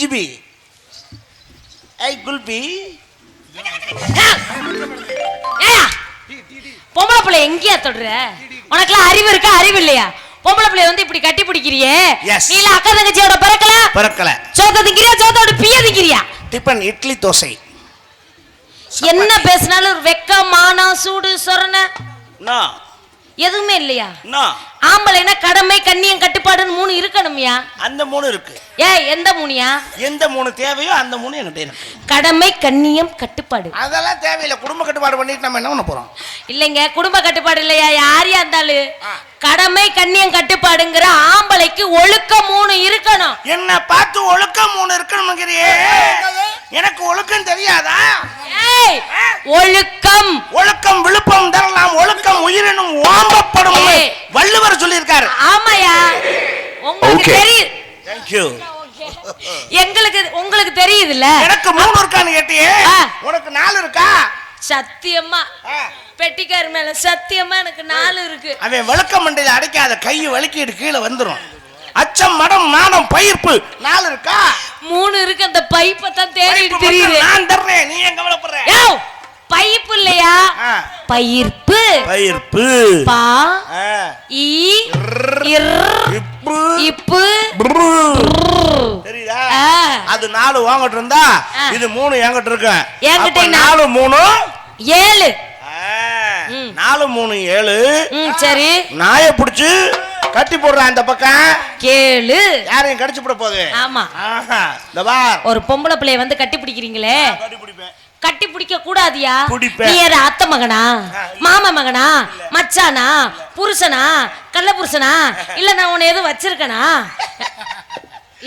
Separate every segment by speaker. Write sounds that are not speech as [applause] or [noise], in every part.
Speaker 1: ஜுஜிபி hi kulfi.
Speaker 2: பொம்பளை பிள்ளை எங்கேயா தொடுற? உனக்குலாம் அறிவு இருக்கா? அறிவு இல்லையா? பொம்பளை பிள்ளை வந்து இப்படி கட்டி பிடிக்கிறியே. நீல அக்கா தங்கச்சியோட பிறக்கல?
Speaker 1: பிறக்கல.
Speaker 2: சோத்த திங்கிறியா? சோத்தோட பிய திங்கிறியா?
Speaker 1: டிபன் இட்லி தோசை.
Speaker 2: என்ன பேசினாலும் ஒரு வெக்கம் மானம் சூடு சொரண. எதுவுமே இல்லையா? ஆம்பளைனா கடமை கண்ணியம் கட்டுப்பாடுன்னு மூணு இருக்கணும்யா?
Speaker 1: அந்த மூணு இருக்கு.
Speaker 2: ஏய் எந்த மூணியா?
Speaker 1: எந்த மூணு தேவையோ அந்த மூணு என்கிட்ட இருக்கு.
Speaker 2: கடமை கண்ணியம் கட்டுப்பாடு.
Speaker 1: அதெல்லாம் தேவையில்லை. குடும்ப கட்டுப்பாடு பண்ணிட்டு நம்ம என்ன பண்ண போறோம்?
Speaker 2: இல்லைங்க குடும்ப கட்டுப்பாடு இல்லையா? யாரையா இருந்தாலும். கடமை கண்ணியம் கட்டுப்பாடுங்கிற ஆம்பளைக்கு ஒழுக்கம் மூணு இருக்கணும்.
Speaker 1: என்ன பார்த்து ஒழுக்கம் மூணு இருக்கணுங்கிறியே எனக்கு ஒழுக்கம் தெரியாதா?
Speaker 2: ஏய் ஒழுக்கம்.
Speaker 1: ஒழுக்கம் விழுப்பம் தரலாம். ஒழுக்கம் உயிரினும் ஓம்பப்படும்.
Speaker 2: ஏய்.
Speaker 1: வள்ளுவர் சொல்லியிருக்காரு.
Speaker 2: ஆமாயா உங்களுக்கு. தெரியுது. எங்களுக்கு உங்களுக்கு தெரியுதுல்ல?
Speaker 1: எனக்கு மூணு இருக்கான்னு கேட்டியே. உனக்கு நாலு இருக்கா?
Speaker 2: சத்தியமா. பெட்டிக்கார் மேல சத்தியமா எனக்கு நாலு இருக்கு.
Speaker 1: அவன் விளக்க மண்டையில அடைக்காத கையை வலிக்கிட்டு கீழே வந்துரும். அச்சம் மடம் நாணம் பயிர்ப்பு நாலு இருக்கா?
Speaker 2: மூணு இருக்கு. அந்த பைப்பை தான் தேடிட்டு தெரியுது.
Speaker 1: நான் தர்றேன். நீ எங்க கவலைப்படுற?
Speaker 2: யோ! பைப்பு இல்லையா. பயிர்ப்பு.
Speaker 1: பயிர்ப்பு.
Speaker 2: பா இர்
Speaker 1: இப்பு.
Speaker 2: இப்பு.
Speaker 1: தெரியுதா. அது நாலு வாங்கிட்டு இருந்தா. இது மூணு என்கிட்ட இருக்கு.
Speaker 2: என்கிட்ட
Speaker 1: நாலு மூணு?
Speaker 2: ஏழு.
Speaker 1: நாலு மூணு ஏழு.
Speaker 2: சரி.
Speaker 1: நாய புடிச்சு கட்டி போடுறான் அந்த பக்கம்.
Speaker 2: கேளு.
Speaker 1: யாரையும் கடிச்சு போட போகுது.
Speaker 2: ஆமா.
Speaker 1: இந்த
Speaker 2: ஒரு பொம்பளை பிள்ளைய வந்து கட்டி பிடிக்கிறீங்களே.
Speaker 1: கட்டி பிடிப்பேன்.
Speaker 2: கட்டி பிடிக்க கூடாதியா. நீ யாரு அத்தை மகனா? மாமா மகனா? மச்சானா? புருஷனா? கள்ள புருஷனா? இல்ல நான் உன்னை எதுவும் வச்சிருக்கனா?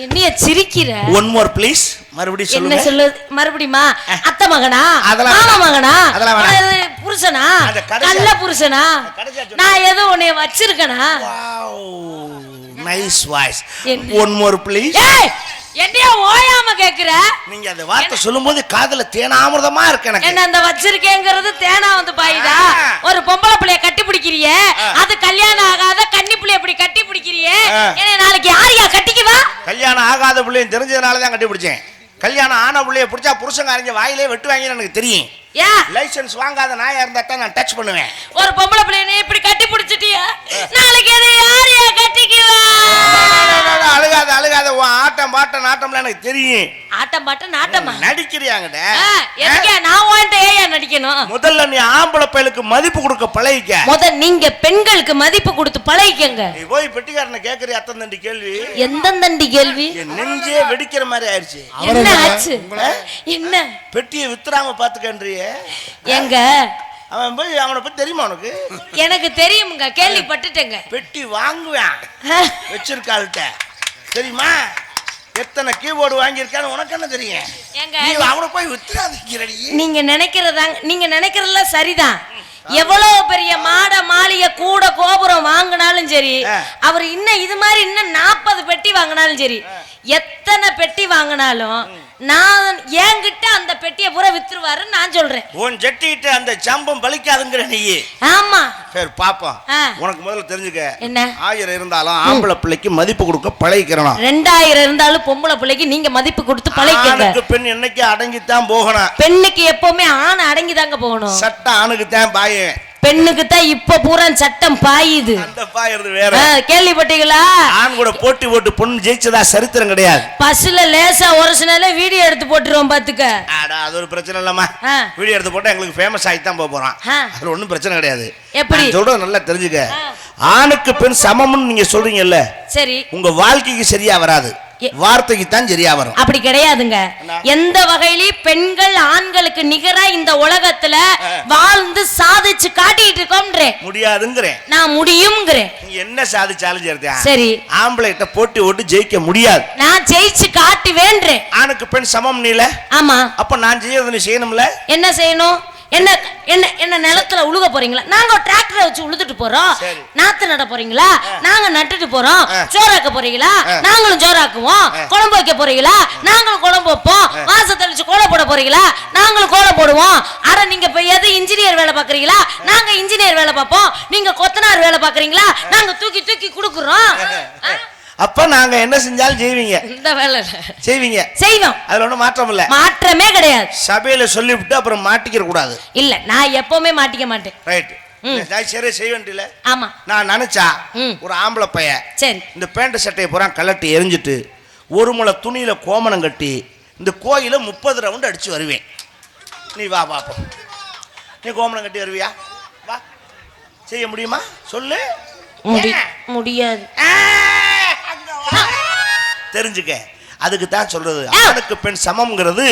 Speaker 2: என்னைய சிரிக்கிற?
Speaker 1: ஒன் மோர் ப்ளீஸ் மறுபடியும்
Speaker 2: என்ன சொல்லு? மறுபடியுமா? அத்தை மகனா? மாமா. மகனா? புருஷனா? கள்ள புருஷனா. நான் எதுவும் உன்னை வச்சிருக்கனா?
Speaker 1: Nice voice? One more please
Speaker 2: என்னைய ஓயாம கேக்குற?
Speaker 1: நீங்க அந்த வார்த்தை சொல்லும்போது காதுல தேனாமிர்தமா இருக்கு எனக்கு.
Speaker 2: என்ன அந்த வச்சிருக்கேங்கிறது தேனா வந்து பாயுதா. ஒரு பொம்பளை பிள்ளைய கட்டி பிடிக்கிறிய. அது கல்யாணம் ஆகாத கன்னி பிள்ளைய இப்படி கட்டி பிடிக்கிறிய. என்ன நாளைக்கு யாரையா கட்டிக்குவா
Speaker 1: கல்யாணம் ஆகாத பிள்ளையும் தெரிஞ்சதுனால தான் கண்டுபிடிச்சேன் கல்யாணம் ஆன பிள்ளைய பிடிச்சா புருஷங்க அறிஞ்ச வாயிலே வெட்டுவாங்கன்னு எனக்கு தெரியும். லைசென்ஸ் வாங்காத நாயா இருந்தா தான் நான் டச் பண்ணுவேன்.
Speaker 2: ஒரு பொம்பளை பிள்ளைய நீ இப்படி கட்டி பிடிச்சிட்டிய? நாளைக்கு அதை யாரையா கட்டிக்குவா?
Speaker 1: அழுகாத அழுகாத உன் ஆட்டம் பாட்டம் நாட்டம்லாம் எனக்கு தெரியும்.
Speaker 2: ஆட்டம் பாட்ட நாட்டமா?
Speaker 1: நடிக்கிறியாங்கட
Speaker 2: எதுக்கே? நான் உன்கிட்ட ஏயா நடிக்கணும்?
Speaker 1: முதல்ல நீ ஆம்பளை பயலுக்கு மதிப்பு கொடுக்க பழகிக்க.
Speaker 2: முத நீங்க பெண்களுக்கு மதிப்பு கொடுத்து பழகிக்கங்க.
Speaker 1: நீ போய் பெட்டிக்காரனை கேட்கறிய அத்தன் தண்டி கேள்வி?
Speaker 2: எந்தெந்தண்டி கேள்வி?
Speaker 1: நெஞ்சே வெடிக்கிற மாதிரி ஆயிடுச்சு.
Speaker 2: என்ன ஆச்சு? என்ன?
Speaker 1: பெட்டியை வித்துறாம பாத்துக்கன்றிய
Speaker 2: எங்க?
Speaker 1: அவன் போய் அவனை பத்தி தெரியுமா உனக்கு?
Speaker 2: எனக்கு தெரியுமுங்க. கேள்விப்பட்டுட்டேங்க.
Speaker 1: பெட்டி வாங்குவேன். வச்சிருக்காள்கிட்ட. தெரியுமா? எத்தனை கீபோர்டு வாங்கியிருக்கான்னு உனக்கு என்ன தெரியும்? நீ அவனை போய் வித்துறாதீங்கடி
Speaker 2: நீங்க நினைக்கிறதாங்க நீங்க நினைக்கிறதெல்லாம் சரிதான். எவ்வளவு பெரிய மாட மாளிகை கூட கோபுரம் வாங்கினாலும் சரி. அவர் இன்னும் இது மாதிரி இன்னும் நாற்பது பெட்டி வாங்கினாலும் சரி எத்தனை பெட்டி வாங்கினாலும் நான் என்கிட்ட அந்த பெட்டியை பூரா வித்துருவாருன்னு நான் சொல்றேன்.
Speaker 1: உன் ஜட்டிட்டு அந்த சம்பம் பலிக்காதுங்கிற நீ
Speaker 2: ஆமா.
Speaker 1: சரி பாப்போம். உனக்கு முதல்ல தெரிஞ்சுக்க.
Speaker 2: என்ன?
Speaker 1: ஆயிரம் இருந்தாலும் ஆம்பளை பிள்ளைக்கு மதிப்பு கொடுக்க பழகிக்கிறணும்.
Speaker 2: ரெண்டாயிரம் இருந்தாலும் பொம்பளை பிள்ளைக்கு நீங்க மதிப்பு கொடுத்து பழகிக்கங்க.
Speaker 1: ஆணுக்கு பெண் என்னைக்கு அடங்கித்தான் போகணும்.
Speaker 2: பெண்ணுக்கு எப்பவுமே ஆண் அடங்கி தாங்க போகணும்.
Speaker 1: சட்டம் ஆணுக்கு தான் பாயும்
Speaker 2: பெண்ணுக்கு தான் இப்ப பூரா சட்டம் பாயுது. கேள்விப்பட்டீங்களா?
Speaker 1: ஆண் கூட போட்டி போட்டு பொண்ணு ஜெயிச்சதா சரித்திரம் கிடையாது.
Speaker 2: பஸ்ல லேசா உரசினாலே வீடியோ எடுத்து போட்டுருவோம் பாத்துக்க.
Speaker 1: அது ஒரு பிரச்சனை இல்லம்மா. வீடியோ எடுத்து போட்டா எங்களுக்கு ஃபேமஸ் ஆகி தான் போறோம். அதுல ஒண்ணும் பிரச்சனை கிடையாது.
Speaker 2: எப்படி?
Speaker 1: நான் சொல்றது நல்லா தெரிஞ்சுக்க. ஆணுக்கு பெண் சமம்னு நீங்க சொல்றீங்கல்ல.
Speaker 2: சரி.
Speaker 1: உங்க வாழ்க்கைக்கு சரியா வராது. வார்த்தைக்கு தான் சரியா வரும்.
Speaker 2: அப்படி கிடையாதுங்க? எந்த வகையிலயும் பெண்கள் ஆண்களுக்கு நிகரா இந்த உலகத்துல வாழ்ந்து சாதிச்சு காட்டிட்டு இருக்கோம்ன்றேன்
Speaker 1: முடியாதுங்கிறேன்.
Speaker 2: நான் முடியுங்கிறேன்
Speaker 1: நீ என்ன சாதிச்சாலும் சரிதான்.
Speaker 2: சரி.
Speaker 1: ஆம்பளைகிட்ட போட்டி ஓட்டு ஜெயிக்க முடியாது.
Speaker 2: நான் ஜெயிச்சு காட்டுவேன்றேன்.
Speaker 1: ஆணுக்கு பெண் சமம் நீல?
Speaker 2: ஆமா.
Speaker 1: அப்ப நான் செய்யறது நீ செய்யணும்ல?
Speaker 2: என்ன செய்யணும்? என்ன என்ன என்ன நிலத்துல உழுக போறீங்களா? நாங்க டிராக்டரை வச்சு உழுதுட்டு போறோம். நாத்து நட போறீங்களா? நாங்க நட்டுட்டு போறோம். சோறாக்க போறீங்களா. நாங்களும் சோறாக்குவோம். குழம்பு வைக்க போறீங்களா? நாங்களும் குழம்பு வைப்போம். வாச தெளிச்சு கோலம் போட போறீங்களா? நாங்களும் கோலம் போடுவோம். அட நீங்க இப்ப எது இன்ஜினியர் வேலை பாக்குறீங்களா? நாங்க இன்ஜினியர் வேலை பார்ப்போம் நீங்க கொத்தனார் வேலை பாக்குறீங்களா? நாங்க தூக்கி தூக்கி குடுக்குறோம்?
Speaker 1: அப்ப நாங்க என்ன செஞ்சாலும் செய்வீங்க.
Speaker 2: இந்த வேலை.
Speaker 1: செய்வீங்க.
Speaker 2: செய்வோம்.
Speaker 1: அதுல ஒண்ணும் மாற்றம் இல்ல.
Speaker 2: மாற்றமே கிடையாது.
Speaker 1: சபையில சொல்லிவிட்டு அப்புறம் மாட்டிக்கிற கூடாது.
Speaker 2: இல்ல நான் எப்பவுமே மாட்டிக்க மாட்டேன்.
Speaker 1: ரைட். சரி செய்ய வேண்டியல
Speaker 2: ஆமா.
Speaker 1: நான் நினைச்சா. ஒரு ஆம்பளை பையன்
Speaker 2: சரி.
Speaker 1: இந்த பேண்ட் சட்டையை பூரா கலட்டி எரிஞ்சிட்டு ஒரு முளை துணியில கோமணம் கட்டி இந்த கோயில முப்பது ரவுண்டு அடிச்சு வருவேன். நீ வா பாப்போம் நீ கோமணம் கட்டி வருவியா? வா. செய்ய முடியுமா? சொல்லு?
Speaker 2: முடியாது.
Speaker 1: தெரிஞ்சுக்க. அதுக்கு தான் சொல்றது ஆணுக்கு பெண் சமம்ங்கிறது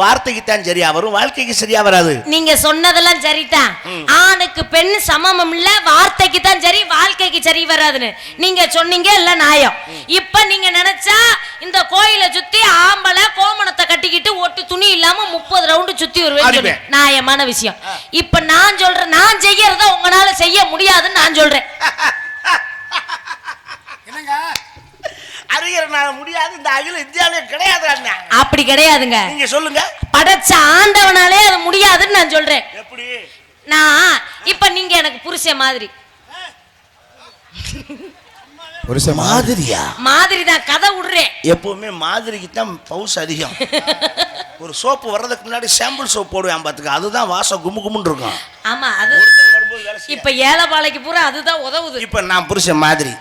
Speaker 1: வார்த்தைக்கு தான் சரியா வரும் வாழ்க்கைக்கு சரியா வராது.
Speaker 2: நீங்க சொன்னதெல்லாம் சரிதான். ஆணுக்கு பெண் சமமம் இல்ல வார்த்தைக்கு தான் சரி வாழ்க்கைக்கு சரி வராதுன்னு. நீங்க சொன்னீங்க இல்ல நியாயம். இப்ப நீங்க நினைச்சா இந்த கோயிலை சுத்தி ஆம்பளை கோமணத்தை கட்டிக்கிட்டு ஒட்டு துணி இல்லாம முப்பது ரவுண்டு சுத்தி வருவேன். நியாயமான விஷயம். இப்ப நான் சொல்றேன் நான் செய்யறத உங்களால செய்ய முடியாதுன்னு நான் சொல்றேன். [laughs]
Speaker 3: என்னங்க?
Speaker 1: அறிஞர்னால முடியாது இந்த அகில இந்தியாவிலே கிடையாது
Speaker 2: அப்படி கிடையாதுங்க.
Speaker 1: நீங்க சொல்லுங்க.
Speaker 2: படைச்ச ஆண்டவனாலே அது முடியாதுன்னு நான் சொல்றேன்.
Speaker 1: எப்படி?
Speaker 2: நான் இப்ப நீங்க எனக்கு புருஷன் மாதிரி.
Speaker 3: புருஷன்
Speaker 1: மாதிரியா?
Speaker 2: மாதிரி தான் கதை விடுறேன்.
Speaker 1: எப்பவுமே மாதிரிக்கு தான் பவுஸ் அதிகம். ஒரு சோப்பு வர்றதுக்கு முன்னாடி சாம்பிள் சோப் போடுவேன் பார்த்துக்க அதுதான் வாசம் கும்மு கும்முன்னு இருக்கும்.
Speaker 2: ஆமா அது. இப்ப ஏழைப்பாளைக்கு பூரா அதுதான் உதவுது.
Speaker 1: இப்ப நான் புருஷன் மாதிரி.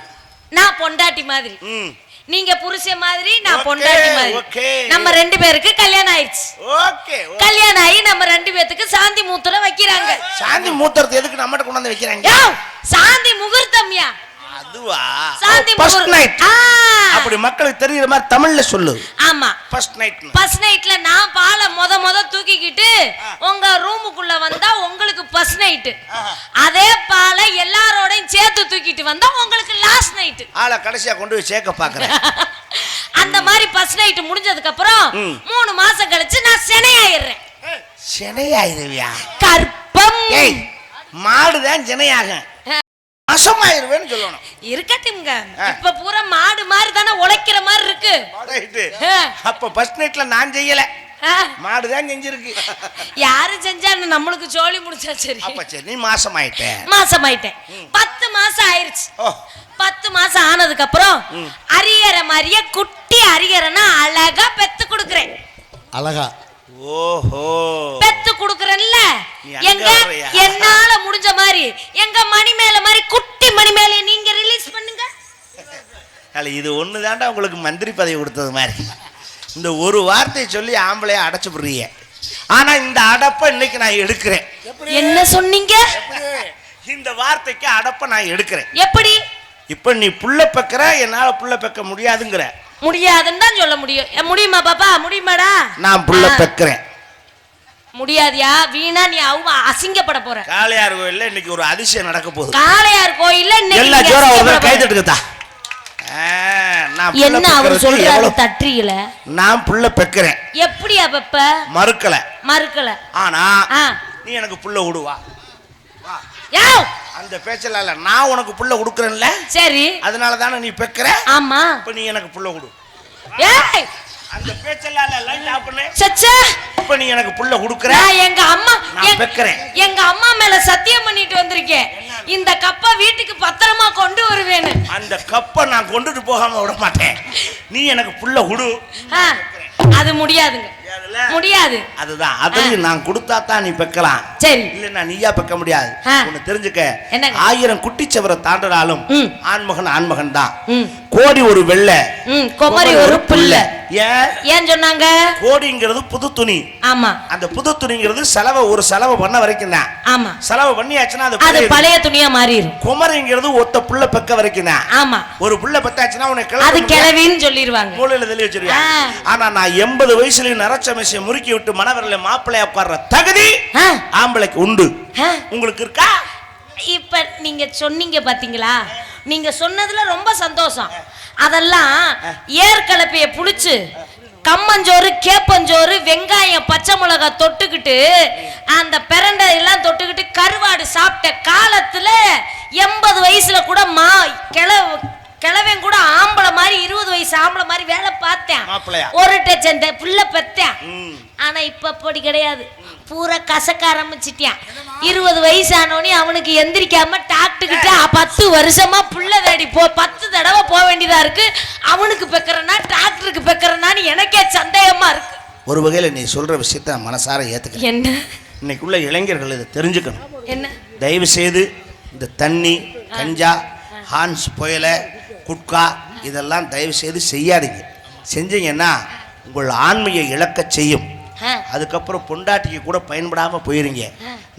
Speaker 2: நான் பொண்டாட்டி மாதிரி.
Speaker 1: ம்.
Speaker 2: நீங்க புருஷன் மாதிரி நான் பொண்டாட்டி மாதிரி. நம்ம ரெண்டு பேருக்கு கல்யாணம் ஆயிடுச்சு.
Speaker 1: ஓகே
Speaker 2: கல்யாணம் ஆகி நம்ம ரெண்டு பேத்துக்கு சாந்தி மூத்திரம் வைக்கிறாங்க.
Speaker 1: சாந்தி மூத்தரத்தை எதுக்கு நம்மகிட்ட கொண்டாந்து வைக்கிறாங்க?
Speaker 2: யோவ், சாந்தி முகூர்த்தம்யா.
Speaker 1: அதுவா
Speaker 2: சாந்தி
Speaker 1: ஃபர்ஸ்ட். நைட் அப்படி மக்களுக்கு தெரியுற மாதிரி தமிழ்ல சொல்லு.
Speaker 2: ஆமா.
Speaker 1: ஃபர்ஸ்ட் நைட்
Speaker 2: ஃபர்ஸ்ட் நைட்ல நான் பாலை மொத மொத தூக்கிக்கிட்டு உங்க ரூமுக்குள்ள வந்தா உங்களுக்கு ஃபர்ஸ்ட் நைட்டு அதே பாலை எல்லாரோடையும் சேர்த்து தூக்கிட்டு வந்தா உங்களுக்கு லாஸ்ட் நைட்டு
Speaker 1: ஆளை கடைசியா கொண்டு போய் சேர்க்க பாக்குறேன் [laughs]
Speaker 2: அந்த மாதிரி ஃபர்ஸ்ட் நைட் முடிஞ்சதுக்கு அப்புறம். மூணு மாசம் கழிச்சு நான் சினையாயிடுறேன்
Speaker 1: சினையாயிருவியா
Speaker 2: கற்பம்.
Speaker 1: மாடுதான் சினையாகும் அசமாயிருவேன்னு சொல்லணும்.
Speaker 2: இருக்கட்டும்ங்க. இப்ப பூரா மாடு மாதிரி தானே உழைக்கிற மாதிரி இருக்கு.
Speaker 1: அப்ப ஃபர்ஸ்ட் நைட்ல நான் செய்யல. மாடுதான் செஞ்சிருக்கு.
Speaker 2: யாரு செஞ்சான்னு நம்மளுக்கு ஜோலி முடிச்சா சரி.
Speaker 1: அப்ப சரி நீ மாசம் ஆயிட்டேன்
Speaker 2: மாசம் ஆயிட்டேன் பத்து மாசம் ஆயிருச்சு.
Speaker 1: ஓ.
Speaker 2: பத்து மாசம் ஆனதுக்கு அப்புறம் அரியரை மாதிரியே குட்டி அரியரைனா அழகா பெத்து கொடுக்குறேன்.
Speaker 3: அழகா.
Speaker 1: ஓஹோ.
Speaker 2: பெத்து கொடுக்குறேன்ல. எங்க? என்னால முடிஞ்ச மாதிரி எங்க மணி மேல மாதிரி குட்டி மணி மேல நீங்க ரிலீஸ் பண்ணுங்க.
Speaker 1: அல்ல இது ஒன்று தாண்டா உங்களுக்கு மந்திரி பதவி கொடுத்தது மாதிரி. இந்த ஒரு வார்த்தையை சொல்லி ஆம்பளைய அடைச்சு விடுறீங்க. ஆனா இந்த அடப்பை இன்னைக்கு நான் எடுக்கிறேன்.
Speaker 2: என்ன சொன்னீங்க?
Speaker 1: இந்த வார்த்தைக்கு அடப்பை நான் எடுக்கிறேன்.
Speaker 2: எப்படி?
Speaker 1: இப்ப நீ புள்ள பெக்கிற என்னால புள்ள பெக்க முடியாதுங்கிற.
Speaker 2: முடியாதுன்னு தான் சொல்ல முடியும். முடியுமா பாப்பா? முடியுமாடா?
Speaker 1: நான் புள்ள பெக்கிறேன்.
Speaker 2: முடியாதியா? வீணா நீ அவங்க அசிங்கப்பட போற.
Speaker 1: காளையார் கோயில்ல இன்னைக்கு ஒரு அதிசயம் நடக்க போகுது.
Speaker 2: காளையார் கோயில்ல இன்னைக்கு
Speaker 1: எல்லா ஜோரா ஒரு கை புள்ள
Speaker 2: என்ன அவர் சொல்றாரு தட்டுறீங்கள?
Speaker 1: நான் புள்ள பெக்கிறேன்.
Speaker 2: எப்படியா பெப்ப?
Speaker 1: மறுக்கல.
Speaker 2: மறுக்கல.
Speaker 1: ஆனா. நீ எனக்கு புள்ள விடுவா.
Speaker 2: யாவ்.
Speaker 1: அந்த பேச்சல இல்ல நான் உனக்கு புள்ள கொடுக்குறேன்ல?
Speaker 2: சரி.
Speaker 1: அதனால தானே நீ பெக்கிற?
Speaker 2: ஆமா.
Speaker 1: இப்ப நீ எனக்கு புள்ள கொடு.
Speaker 2: ஏய்!
Speaker 1: அந்த பேச்செல்லாம் இல்ல லைட் ஆஃப் பண்ணு.
Speaker 2: சச்சே!
Speaker 1: இப்ப நீ எனக்கு புள்ள கொடுக்குற?
Speaker 2: நான் எங்க அம்மா
Speaker 1: நான் பெக்கறேன்.
Speaker 2: எங்க அம்மா மேல சத்தியம் பண்ணிட்டு வந்திருக்கேன். இந்த கப்பை வீட்டுக்கு பத்திரமா கொண்டு வருவேன்னு.
Speaker 1: அந்த கப்பை நான் கொண்டுட்டு போகாம விட மாட்டேன். நீ எனக்கு புள்ள கொடு.
Speaker 2: அது முடியாதுங்க? முடியாது.
Speaker 1: அதுதான். அதையும் நான் கொடுத்தா தான் நீ பெக்கலாம்.
Speaker 2: சரி.
Speaker 1: இல்லைன்னா நீயா பெக்க முடியாது. ஒண்ணு தெரிஞ்சுக்க? ஆயிரம் குட்டிச்சவரை தாண்டினாலும்
Speaker 2: ம்.
Speaker 1: ஆண்மகன் ஆண்மகன் தான் கோடி ஒரு வெள்ளை.
Speaker 2: குமரி ஒரு புல்ல.
Speaker 1: ஏன்?
Speaker 2: சொன்னாங்க?
Speaker 1: கோடிங்கிறது புது துணி.
Speaker 2: ஆமா.
Speaker 1: அந்த புது துணிங்கிறது செலவை ஒரு செலவு பண்ண வரைக்கும் தான்.
Speaker 2: ஆமா.
Speaker 1: செலவு பண்ணியாச்சுன்னா அது.
Speaker 2: பழைய துணியா மாறிடும்
Speaker 1: குமரிங்கிறது ஒத்த புள்ள பெக்க வரைக்கும் தான்.
Speaker 2: ஆமா.
Speaker 1: ஒரு புள்ள பெத்தாச்சுன்னா உனக்கு
Speaker 2: அது கிளவின்னு சொல்லிடுவாங்க
Speaker 1: மூலையில தள்ளி வச்சிருவேன்
Speaker 2: ஆ.
Speaker 1: ஆனா நான் எண்பது வயசுலயும் நரச்ச மிசையை முறுக்கி விட்டு மணவரில் மாப்பிள்ளைய உட்கார்ற தகுதி
Speaker 2: ஆ,
Speaker 1: ஆம்பளைக்கு உண்டு.
Speaker 2: ஆ.
Speaker 1: உங்களுக்கு இருக்கா?
Speaker 2: இப்ப நீங்க சொன்னீங்க பாத்தீங்களா? நீங்க சொன்னதுல ரொம்ப சந்தோஷம். அதெல்லாம் ஏற்கலப்பைய புடிச்சு கம்மஞ்சோறு கேப்பஞ்சோறு வெங்காயம் பச்சை மிளகாய் தொட்டுக்கிட்டு அந்த பிரண்டை எல்லாம் தொட்டுக்கிட்டு கருவாடு சாப்பிட்ட காலத்துல எண்பது வயசுல கூட மா கிள கிழவன் கூட ஆம்பளை மாதிரி இருபது வயசு ஆம்பளை மாதிரி வேலை பார்த்தேன்? ஒரு டச்சன் புள்ள பெத்தேன். ஆனா இப்ப அப்படி கிடையாது. பூரா கசக்க ஆரம்பிச்சிட்டியான். இருபது வயசு ஆனோடனே அவனுக்கு எந்திரிக்காம டாக்டர் கிட்ட பத்து வருஷமா புள்ள தேடி போ பத்து தடவை போக வேண்டியதா இருக்கு. அவனுக்கு பெக்கறனா டாக்டருக்கு பெக்கறனான்னு எனக்கே சந்தேகமா இருக்கு.
Speaker 1: ஒரு வகையில் நீ சொல்ற விஷயத்த மனசார ஏத்துக்கிறேன்.
Speaker 2: என்ன?
Speaker 1: இன்னைக்குள்ள இளைஞர்கள் இதை தெரிஞ்சுக்கணும்.
Speaker 2: என்ன?
Speaker 1: தயவு செய்து இந்த தண்ணி கஞ்சா ஹான்ஸ் புயலை குட்கா இதெல்லாம் தயவு செய்து செய்யாதீங்க. செஞ்சீங்கன்னா உங்கள் ஆண்மையை இழக்கச் செய்யும். அதுக்கப்புறம் பொண்டாட்டிக்கு கூட பயன்படாமல் போயிருங்க.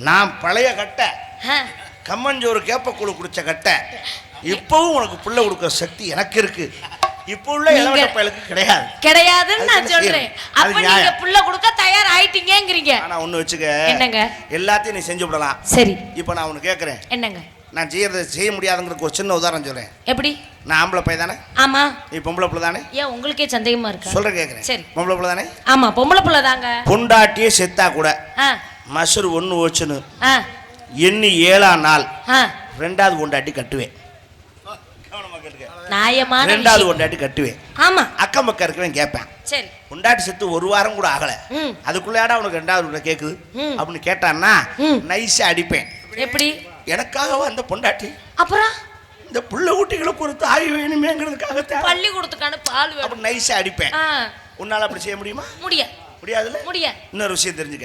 Speaker 1: நான் பழைய கட்டை. கம்மஞ்சோறு கேப்பக்கூழு குடிச்ச கட்டை. இப்பவும் உனக்கு புள்ள கொடுக்குற சக்தி எனக்கு இருக்கு. இப்போ உள்ள இளவட்ட பயலுக்கு கிடையாது.
Speaker 2: கிடையாதுன்னு நான் சொல்றேன். அப்ப நீங்க. புள்ள கொடுக்க தயார் ஆயிட்டீங்கங்கிறீங்க
Speaker 1: ஆனா ஒண்ணு வச்சுக்க.
Speaker 2: என்னங்க?
Speaker 1: எல்லாத்தையும் நீ செஞ்சு விடலாம்.
Speaker 2: சரி.
Speaker 1: இப்போ நான் உனக்கு கேட்குறேன்
Speaker 2: என்னங்க?
Speaker 1: நான் செய்யறதை செய்ய முடியாதுங்கிறதுக்கு ஒரு சின்ன உதாரணம் சொல்றேன்.
Speaker 2: எப்படி?
Speaker 1: நான் ஆம்பளை பையன் தானே?
Speaker 2: ஆமா.
Speaker 1: நீ பொம்பளை பிள்ளை தானே?
Speaker 2: ஏன் உங்களுக்கே சந்தேகமா இருக்கா?
Speaker 1: சொல்ற கேட்குறேன்
Speaker 2: சரி.
Speaker 1: பொம்பளை பிள்ளை தானே?
Speaker 2: ஆமா பொம்பளை புள்ள தாங்க.
Speaker 1: பொண்டாட்டியே செத்தா கூட மசூர் ஒன்று ஓச்சுன்னு எண்ணி ஏழாம் நாள் ரெண்டாவது பொண்டாட்டி கட்டுவேன்.
Speaker 2: நியாயமான
Speaker 1: ரெண்டாவது. பொண்டாட்டி கட்டுவேன்.
Speaker 2: ஆமா.
Speaker 1: அக்கம் பக்கம் இருக்கிறவன் கேட்பேன்.
Speaker 2: சரி.
Speaker 1: பொண்டாட்டி செத்து ஒரு வாரம் கூட ஆகல. அதுக்குள்ளேடா உனக்கு ரெண்டாவது கேக்குது. அப்படின்னு கேட்டான்னா. நைஸா அடிப்பேன்.
Speaker 2: எப்படி?
Speaker 1: எனக்காகவா அந்த பொண்டாட்டி?
Speaker 2: அப்புறம்?
Speaker 1: இந்த புள்ள குட்டிகளுக்கு ஒரு தாய் வேணுமேங்கிறதுக்காக.
Speaker 2: பள்ளிக்கூடத்துக்கான பால்
Speaker 1: அப்படி நைஸா அடிப்பேன். உன்னால அப்படி செய்ய முடியுமா?
Speaker 2: முடிய.
Speaker 1: முடியாதுல்ல?
Speaker 2: முடிய.
Speaker 1: இன்னொரு விஷயம் தெரிஞ்சுக்க.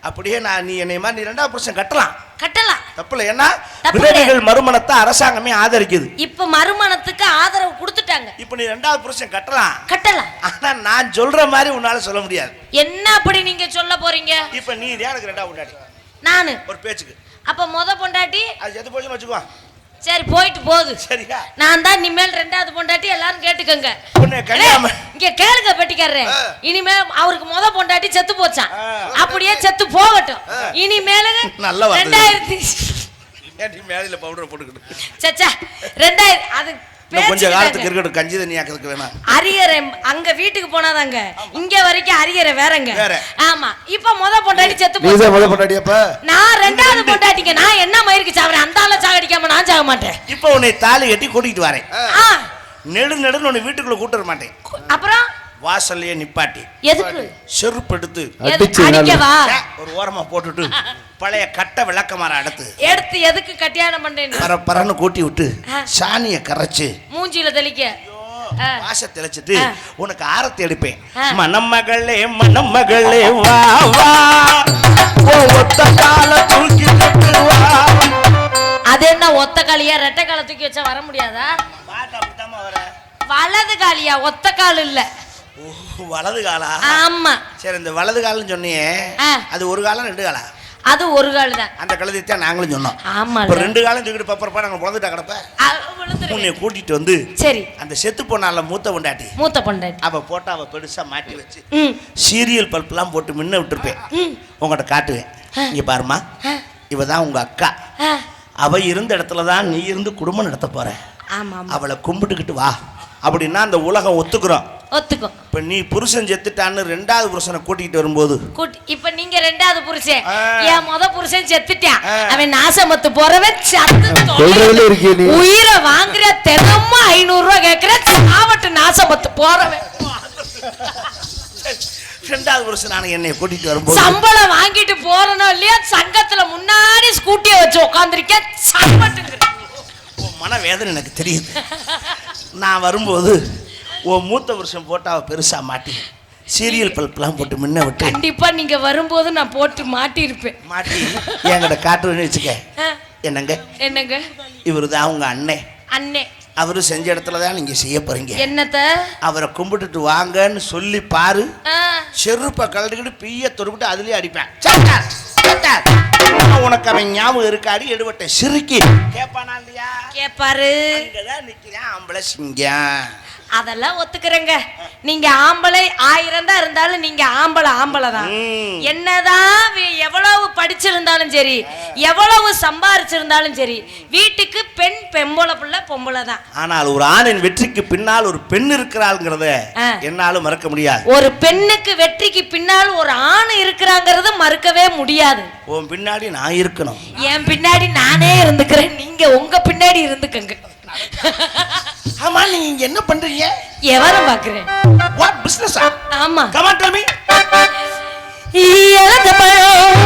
Speaker 1: அப்படியே நான் நீ என்னை மாதிரி நீ ரெண்டாவது புருஷன் கட்டலாம்.
Speaker 2: கட்டலாம்.
Speaker 1: தப்புல ஏன்னா விதவைகள் மறுமணத்தை அரசாங்கமே ஆதரிக்குது.
Speaker 2: இப்ப மறுமணத்துக்கு ஆதரவு கொடுத்துட்டாங்க.
Speaker 1: இப்போ நீ ரெண்டாவது புருஷன் கட்டலாம்.
Speaker 2: கட்டலாம்.
Speaker 1: ஆனா நான் சொல்ற மாதிரி உன்னால சொல்ல முடியாது.
Speaker 2: என்ன அப்படி நீங்க சொல்ல போறீங்க?
Speaker 1: இப்போ நீ எனக்கு ரெண்டாவது பொண்டாட்டி?
Speaker 2: நானு.
Speaker 1: ஒரு பேச்சுக்கு.
Speaker 2: அப்ப முத பொண்டாட்டி?
Speaker 1: அது எது போச்சுன்னு வச்சுக்கோ.
Speaker 2: சரி போயிட்டு போகுது.
Speaker 1: சரியா?
Speaker 2: நான் தான் இனிமேல் ரெண்டாவது பொண்டாட்டி எல்லாரும் கேட்டுக்கோங்க. இங்க கேளுங்க பெட்டிக்காரரே.
Speaker 1: ஆ.
Speaker 2: இனிமே அவருக்கு முத பொண்டாட்டி செத்து போச்சான். அப்படியே செத்து போகட்டும். இனிமேல. ரெண்டாயிரத்தி
Speaker 1: மேலையில பவுடரை போட்டுக்கிட்டு?
Speaker 2: சச்சா ரெண்டாயிரம் அது பேச்சுக்கிட்டாங்க.
Speaker 1: காலத்துக்கு இருக்கட்டும் கஞ்சி தண்ணி ஆக்கிறதுக்கு வேணாம்.
Speaker 2: அரியரை அங்க வீட்டுக்கு போனாதாங்க. இங்க வரைக்கும் அரியரை வேறங்க.
Speaker 1: வேற.
Speaker 2: ஆமா. இப்ப முத பொண்டாட்டி செத்து போச்சு.
Speaker 3: முத
Speaker 2: நான் ரெண்டாவது பொண்டாட்டிங்க. நான் என்ன மயிருக்கு சாவறேன்? அந்த ஆள சாகடிக்காம நான் சாக மாட்டேன்.
Speaker 1: இப்போ உன்னை தாலி கட்டி கூட்டிகிட்டு வரேன். நெடு நெடுன்னு உன்னை வீட்டுக்குள்ள கூட்டு வர மாட்டேன்.
Speaker 2: அப்புறம்?
Speaker 1: வாசல்லையே நிப்பாட்டி.
Speaker 2: எதுக்கு?
Speaker 1: செருப்பு எடுத்து ஒரு ஓரமா போட்டுட்டு பழைய கட்ட விளக்கமாற அடுத்து.
Speaker 2: எடுத்து எதுக்கு கல்யாணம் பண்றேன்னு?
Speaker 1: பர பரன்னு கூட்டி விட்டு. சாணியை கரைச்சு.
Speaker 2: மூஞ்சில தெளிக்க.
Speaker 1: வாச தெளிச்சிட்டு. உனக்கு ஆரத்தி எடுப்பேன். மணமகளே மணமகளே வா வா. ஒத்த கால தூக்கி கட்டு வா.
Speaker 2: அது என்ன ஒத்த காலியா ரெட்டை காலை தூக்கி வச்சா வர முடியாதா? வலது காலியா ஒத்த கால் இல்ல.
Speaker 1: வலது காலா?
Speaker 2: ஆமா.
Speaker 1: சரி இந்த வலது கால்னு சொன்னியே. அது ஒரு காலம் ரெண்டு காலா?
Speaker 2: அது ஒரு கால் தான்
Speaker 1: அந்த கழுதை தான் நாங்களும் சொன்னோம்.
Speaker 2: ஆமா
Speaker 1: இப்போ ரெண்டு காலம் தூக்கிட்டு பப்பரப்பா நாங்கள் பிறந்துட்டா கிடப்ப? உன்னை கூட்டிட்டு வந்து
Speaker 2: சரி.
Speaker 1: அந்த செத்து போனால மூத்த பொண்டாட்டி
Speaker 2: மூத்த பொண்டாட்டி.
Speaker 1: அவ போட்டு அவ பெருசா மாட்டி வச்சு சீரியல் பல்ப்லாம் போட்டு முன்ன விட்டுருப்பேன். உங்கள்கிட்ட காட்டுவேன். இங்க பாருமா இவ தான் உங்க அக்கா. அவ இருந்த இடத்துல தான் நீ இருந்து குடும்பம் நடத்த போற. அவளை கும்பிட்டுக்கிட்டு வா. அப்படின்னா அந்த உலகம் ஒத்துக்கிறோம்.
Speaker 2: ஒத்துக்கோ
Speaker 1: இப்ப நீ புருஷன் செத்துட்டான்னு ரெண்டாவது புருஷனை கூட்டிகிட்டு வரும்போது?
Speaker 2: கூட்டி இப்ப நீங்க ரெண்டாவது புருஷன். என் முத புருஷன் செத்துட்டான். அவன் நாசமத்து போறவன் சத்து
Speaker 3: சொல்றதுல இருக்கியே நீ.
Speaker 2: உயிரை வாங்குற தினமும் ஐநூறு ரூபாய் கேக்குற சாவட்டு நாசமத்து போறவன்.
Speaker 1: ரெண்டாவது புருஷன் நான் என்னை கூட்டிட்டு வரும்போது?
Speaker 2: சம்பளம் வாங்கிட்டு போறனோ இல்லையா சங்கத்துல முன்னாடி ஸ்கூட்டியை வச்சு உட்காந்துருக்கேன் சாவட்டுங்கிற.
Speaker 1: உன் மன வேதனை எனக்கு தெரியுது. நான் வரும்போது உன் மூத்த வருஷம் போட்டு அவ பெருசா மாட்டி. சீரியல் பல்ப்லாம் போட்டு முன்ன விட்டு.
Speaker 2: கண்டிப்பா நீங்க வரும்போது நான் போட்டு மாட்டியிருப்பேன்.
Speaker 1: மாட்டி என்கிட்ட காட்டுவேன்னு வச்சுக்க. என்னங்க?
Speaker 2: என்னங்க?
Speaker 1: இவரு தான் உங்க அண்ணன்
Speaker 2: அண்ணே.
Speaker 1: அவரு செஞ்ச இடத்துல தான் நீங்க செய்ய போறீங்க.
Speaker 2: என்னத்த?
Speaker 1: அவரை கும்பிட்டுட்டு வாங்கன்னு சொல்லி பாரு. செருப்பை கழட்டுக்கிட்டு பீய தொடுக்கிட்டு அதுலயே அடிப்பேன். உனக்கு அவன் ஞாபகம் இருக்காடி எடுவட்ட சிறுக்கி கேப்பானா இல்லையா?
Speaker 2: கேப்பாரு.
Speaker 1: நிக்கிறான். ஆம்பளை சிங்கம்.
Speaker 2: அதெல்லாம் ஒத்துக்கிறேங்க. நீங்க ஆம்பளை ஆயிரம் தான் இருந்தாலும் நீங்க ஆம்பளை ஆம்பளை தான். என்னதான் எவ்வளவு படிச்சிருந்தாலும் சரி எவ்வளவு சம்பாரிச்சிருந்தாலும் சரி வீட்டுக்கு பெண் பெம்பளை புள்ள பொம்பளை தான்
Speaker 1: ஆனால் ஒரு ஆணின் வெற்றிக்கு பின்னால் ஒரு பெண் இருக்கிறாள்ங்கிறத. என்னாலும் மறக்க முடியாது.
Speaker 2: ஒரு பெண்ணுக்கு வெற்றிக்கு பின்னால் ஒரு ஆண் இருக்கிறாங்கிறத மறுக்கவே முடியாது.
Speaker 1: உன் பின்னாடி நான் இருக்கணும்.
Speaker 2: என் பின்னாடி நானே இருந்துக்கிறேன். நீங்க உங்க பின்னாடி இருந்துக்கங்க.
Speaker 1: ஆமா நீங்க இங்க என்ன பண்றீங்க?
Speaker 2: எவரம் பாக்குறேன்.
Speaker 1: வாட் பிசினஸ்
Speaker 2: ஆமா.
Speaker 1: கமான் டெல் மீ
Speaker 2: இழந்த பழம்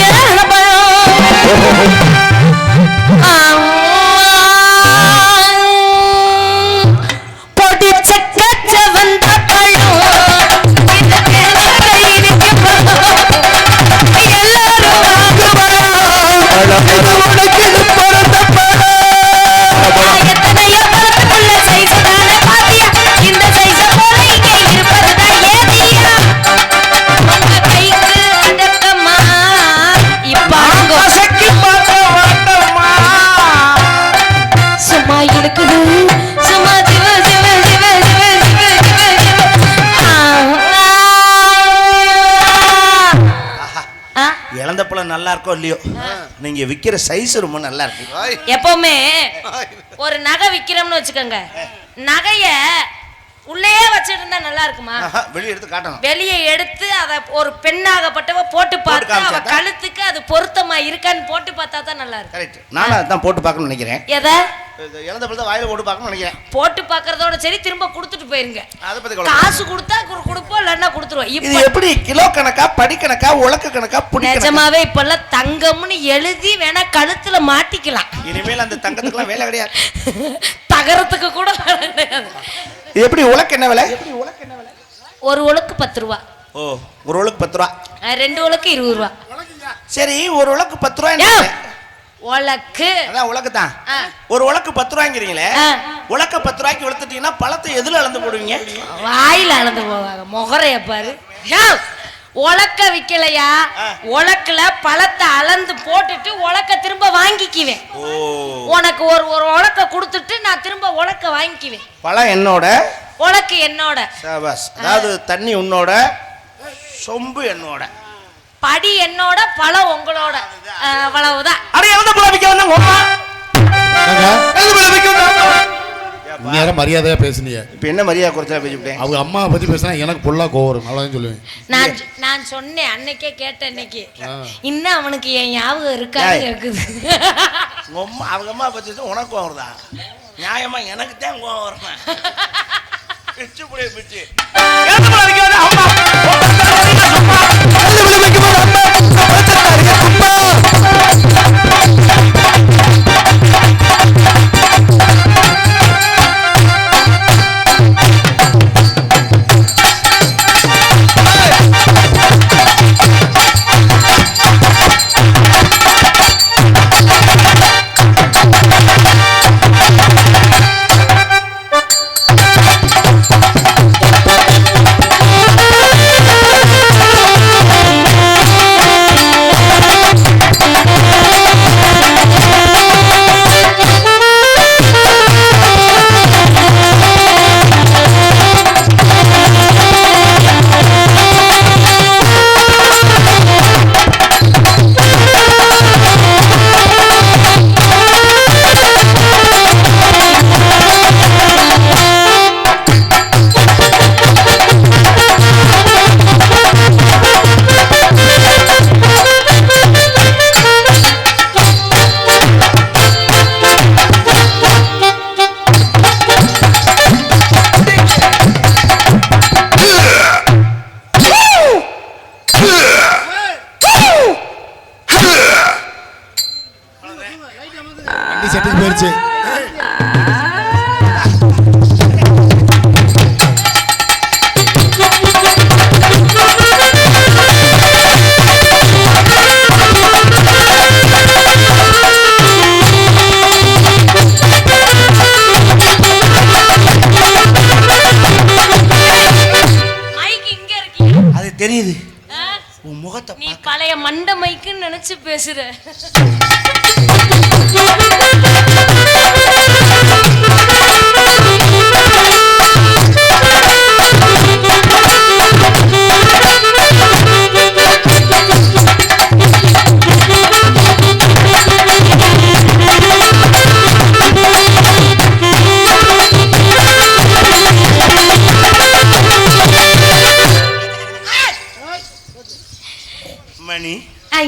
Speaker 2: இழந்த பழம்
Speaker 1: இல்லையோ நீங்க விக்கிற சைஸ் ரொம்ப நல்லா இருக்கு.
Speaker 2: எப்பவுமே ஒரு நகை விக்கிறோம்னு வச்சுக்கோங்க. நகைய உள்ளேயே வச்சிட்டு இருந்தா நல்லா இருக்குமா?
Speaker 1: வெளிய எடுத்து காட்டணும்.
Speaker 2: வெளியே எடுத்து அத ஒரு பெண்ணாகப்பட்டவ போட்டு பார்த்து அவ? கழுத்துக்கு அது பொருத்தமா இருக்கான்னு போட்டு பார்த்தா தான் நல்லா இருக்கும்.
Speaker 1: கரெக்ட் நானும் அதான் போட்டு பார்க்கணும்னு நினைக்கிறேன்.
Speaker 2: எதை?
Speaker 1: இழந்த பழத்தை வாயில போட்டு பார்க்கணும்னு நினைக்கிறேன்.
Speaker 2: போட்டு பார்க்கறதோட சரி திரும்ப கொடுத்துட்டு போயிருங்க.
Speaker 1: அதை பத்தி
Speaker 2: காசு கொடுத்தா குடு- கொடுப்போம் இல்லைன்னா கொடுத்துருவோம்.
Speaker 1: இது எப்படி? கிலோ கணக்கா படி கணக்கா உலக்க கணக்கா
Speaker 2: நிஜமாவே இப்பெல்லாம் தங்கம்னு எழுதி வேணா கழுத்துல மாட்டிக்கலாம்.
Speaker 1: இனிமேல் அந்த தங்கத்துக்குலாம் வேலை கிடையாது. [laughs]
Speaker 2: தகரத்துக்கு கூட கிடையாது.
Speaker 1: எப்படி உலக்கு என்ன விலை?
Speaker 2: ஒரு ஒழுக்கு பத்து ரூபா.
Speaker 1: ஓ ஒரு உலக்கு பத்து ரூபா.
Speaker 2: ரெண்டு ஒழுக்கு இருபது ரூபா.
Speaker 1: சரி ஒரு உலக்கு பத்து ரூபா
Speaker 2: ஒலக்கு
Speaker 1: அதான் உலக்கு தான். ஒரு உலக்கு பத்து ரூபாங்கிறீங்களே. உலக்க பத்து ரூபாய்க்கு வெளுத்துட்டீங்கன்னா பழத்தை எதுல அளந்து போடுவீங்க?
Speaker 2: வாயில அளந்து போவாங்க. முகரைய பாரு. யோ, உலக்க விக்கலையா. உலக்குல பழத்தை அளந்து போட்டுட்டு உலக்க திரும்ப வாங்கிக்குவேன். உனக்கு ஒரு ஒரு உலக்க கொடுத்துட்டு நான் திரும்ப உலக்க வாங்கிக்குவேன்.
Speaker 1: பழம் என்னோட?
Speaker 2: உலக்கு என்னோட.
Speaker 1: சாபாஸ் அதாவது தண்ணி உன்னோட சொம்பு என்னோட.
Speaker 2: படி என்னோட பழம் உங்களோட. அவ்வளவுதான்.
Speaker 1: அட எந்த பழம் வந்தாங்க உமா
Speaker 3: என்னங்க
Speaker 1: எந்த பழம் விற்க வந்தாங்க
Speaker 3: நேரம் மரியாதையா பேசுனீங்க.
Speaker 1: இப்போ என்ன மரியாதை குறைச்சா பேசிவிட்டேன்?
Speaker 3: அவங்க அம்மாவை பத்தி பேசினா எனக்கு பொல்லா கோவம் வரும். அவ்வளவுதான் சொல்லுவேன்.
Speaker 2: நான் நான் சொன்னேன் அன்னைக்கே கேட்டேன் இன்னைக்கு. இன்னும் அவனுக்கு என் ஞாபகம். கேக்குது
Speaker 1: உங்க அம்மா அவங்க அம்மா பத்தி உனக்கு கோவம் வருதா? நியாயமா எனக்கு தான் கோவம் வரணும் [laughs] பிச்சு புடிய பிச்சு.
Speaker 2: பேசுற.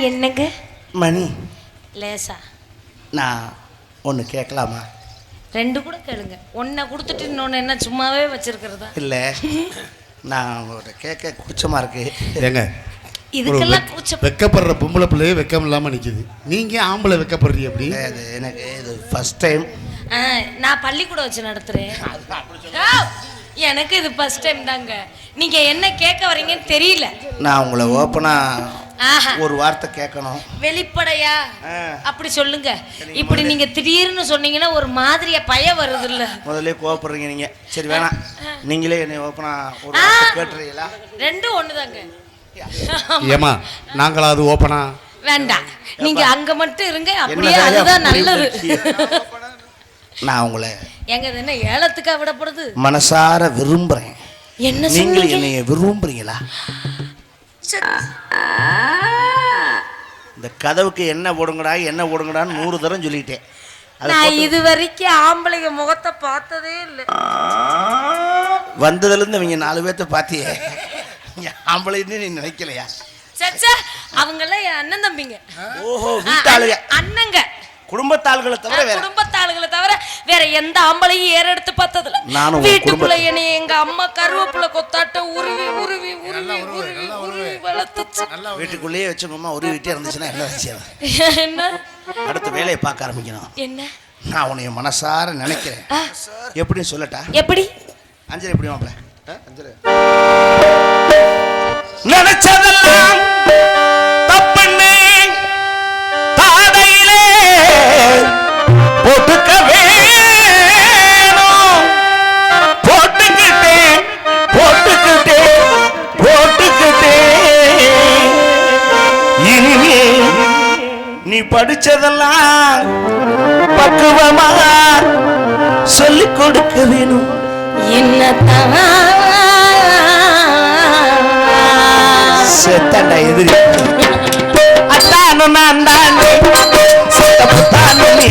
Speaker 2: என்னங்க?
Speaker 1: மணி.
Speaker 2: லேசா.
Speaker 1: நான் ஒன்று கேட்கலாமா?
Speaker 2: ரெண்டு கூட கேளுங்க. ஒன்றை கொடுத்துட்டு இன்னொன்று என்ன சும்மாவே வச்சிருக்கிறதா?
Speaker 1: இல்லை நான் ஒரு கேட்க குச்சமாக இருக்கு.
Speaker 3: ஏங்க
Speaker 2: இதுக்கெல்லாம் கூச்சம்
Speaker 3: வெக்கப்படுற பொம்பளை பிள்ளையே வெக்கம் இல்லாம நிக்குது. நீங்க ஆம்பளை வெக்கப்படுறீங்க அப்படி?
Speaker 1: அது எனக்கு இது ஃபஸ்ட் டைம்
Speaker 2: ஆ, நான் பள்ளிக்கூடம் வச்சு நடத்துறேன். ஆ, எனக்கு இது ஃபர்ஸ்ட் டைம் தாங்க. நீங்க என்ன கேட்க வரீங்கன்னு தெரியல.
Speaker 1: நான் உங்களை ஓப்பனாக ஒரு வார்த்தை கேட்கணும்.
Speaker 2: வெளிப்படையா. அப்படி சொல்லுங்க. இப்படி நீங்க திடீர்னு சொன்னீங்கன்னா ஒரு மாதிரியா பய வருது இல்ல
Speaker 1: முதல்ல கோவப்படுறீங்க நீங்கள் சரி வேணாம். நீங்களே என்னை ஓப்பனாக ஒரு கேட்டுறீங்களா?
Speaker 2: ரெண்டும் ஒண்ணுதாங்க.
Speaker 3: ஏமா நாங்களாவது ஓப்பனா
Speaker 2: வேண்டாம். நீங்க அங்க மட்டும் இருங்க. அப்படியே அதுதான் நல்லது?
Speaker 1: நான் உங்களை
Speaker 2: எங்க இது என்ன ஏலத்துக்கா விடப்படுது?
Speaker 1: மனசார விரும்புகிறேன்
Speaker 2: என்ன
Speaker 1: நீங்கள்
Speaker 2: சொன்னீங்க?
Speaker 1: என்னைய விரும்புறீங்களா? இந்த கதவுக்கு என்ன போடுங்கடா என்ன போடுங்கடான்னு நூறு தரம் சொல்லிட்டேன்.
Speaker 2: நான் இது வரைக்கும் ஆம்பளைங்க முகத்தை பார்த்ததே இல்லை.
Speaker 1: வந்ததுலேருந்து இவங்க நாலு பேர்த்த பார்த்தியே. ஆம்பளைன்னு நீ நினைக்கலையா?
Speaker 2: சச்சா அவங்கெல்லாம் என் அண்ணன் தம்பிங்க.
Speaker 1: ஓஹோ வீட்டாளுங்க.
Speaker 2: அண்ண- அண்ணங்க.
Speaker 1: குடும்பத்தாள்களை தவிர வேற.
Speaker 2: குடும்பத்தாளுகளை தவிர வேற எந்த ஆம்பளையும் ஏற எடுத்து பார்த்ததுல
Speaker 1: நானும்
Speaker 2: வீட்டுக்குள்ள என்னை எங்க அம்மா கருவேப்புல கொத்தாட்ட உருவி உருவி உருவி உருவி உருவி வளர்த்துச்சு.
Speaker 1: வீட்டுக்குள்ளேயே வச்சுக்கோமா ஒரு வீட்டே இருந்துச்சுன்னா என்ன விஷயம்
Speaker 2: என்ன?
Speaker 1: அடுத்த வேலையை பார்க்க ஆரம்பிக்கணும்.
Speaker 2: என்ன?
Speaker 1: நான் உன்னைய மனசார நினைக்கிறேன். எப்படின்னு சொல்லட்டா?
Speaker 2: எப்படி?
Speaker 1: அஞ்சலி எப்படி மாப்பிள? அஞ்சலி. நினைச்சதெல்லாம் படிச்சதெல்லாம் பக்குவமா சொல்லிக் கொடுக்க வேணும்.
Speaker 2: என்னத்தான்?
Speaker 1: செத்தண்டா எதிரி. [laughs] அத்தானு நான் தானே செத்த புத்தானு நீ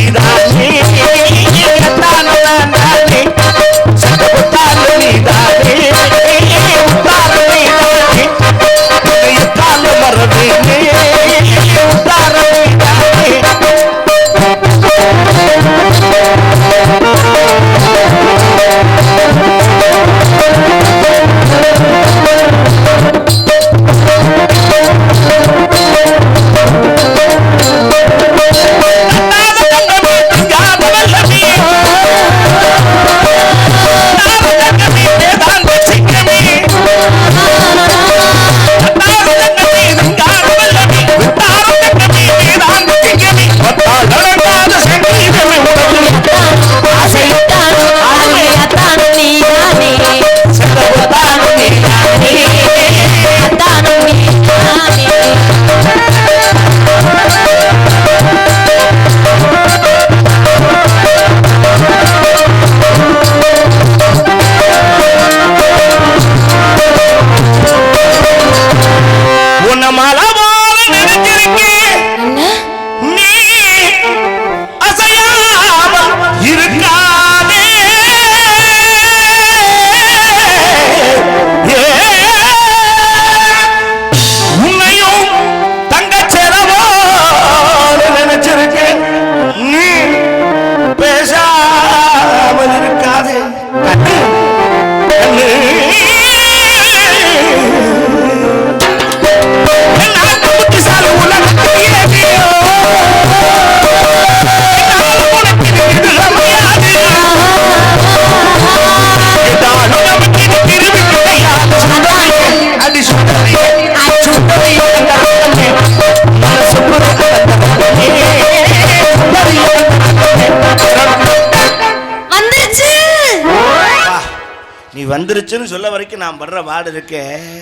Speaker 1: வரைக்கும் நான் படுற பாடு இருக்கே.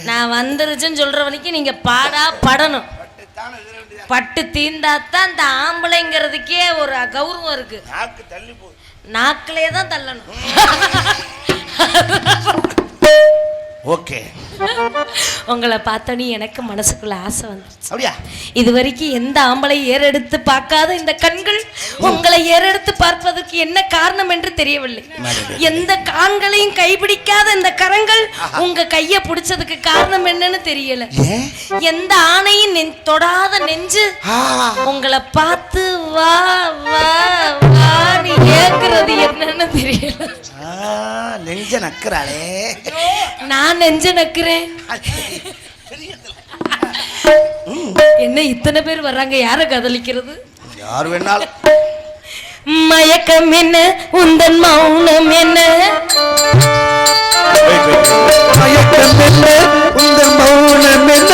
Speaker 2: நான் வந்துருச்சுன்னு சொல்ற வரைக்கும் நீங்க பாடா படணும். பட்டு தீந்தாத்தான் இந்த ஆம்பளைங்கிறதுக்கே ஒரு கௌரவம் இருக்கு.
Speaker 1: நாக்கு தள்ளி போகுது
Speaker 2: நாக்கிலே தான் தள்ளணும். [laughs]
Speaker 1: ஓகே.
Speaker 2: உங்களை பார்த்தோன்னே எனக்கு மனசுக்குள்ள ஆசை வந்துருச்சு.
Speaker 4: அப்படியா?
Speaker 2: இது வரைக்கும் எந்த ஆம்பளை ஏறெடுத்து பார்க்காத இந்த கண்கள் உங்களை ஏறெடுத்து பார்ப்பதற்கு என்ன காரணம் என்று தெரியவில்லை. எந்த காண்களையும் கைபிடிக்காத இந்த கரங்கள் உங்க கைய பிடிச்சதுக்கு காரணம் என்னன்னு தெரியல. எந்த ஆணையும் தொடாத நெஞ்சு உங்களை பார்த்து வா வா வான்னு ஏங்குறது என்னன்னு தெரியல.
Speaker 4: நெஞ்ச நக்குறாளே.
Speaker 2: நான் நெஞ்ச நக்குறேன். என்ன இத்தனை பேர் வர்றாங்க? யார கதலிக்கிறது?
Speaker 4: யார் வேணாலும்.
Speaker 2: மயக்கம் என்ன? உந்தன் மௌனம் என்ன.
Speaker 1: மயக்கம் என்ன? உங்கள் மௌனம் என்ன?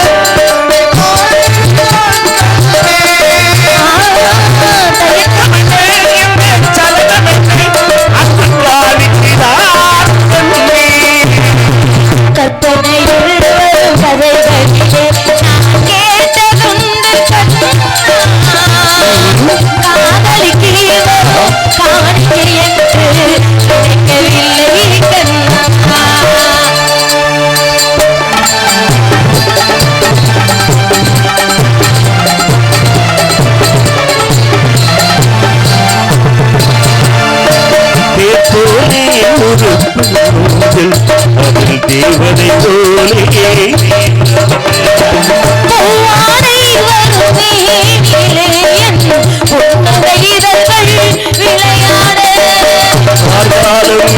Speaker 5: பார்த்தாலும்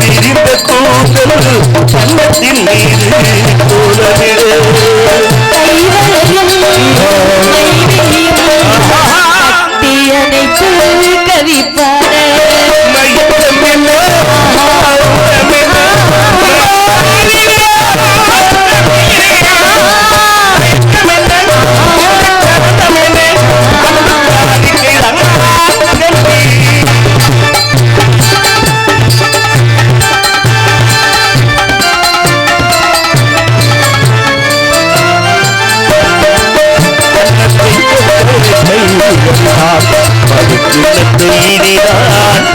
Speaker 5: விரிந்த கூந்தல் கன்னத்தின் மீது கோலமிட
Speaker 2: கைவளையும்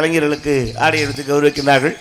Speaker 4: கலைஞர்களுக்கு ஆடை எடுத்து கௌரவிக்கின்றார்கள்.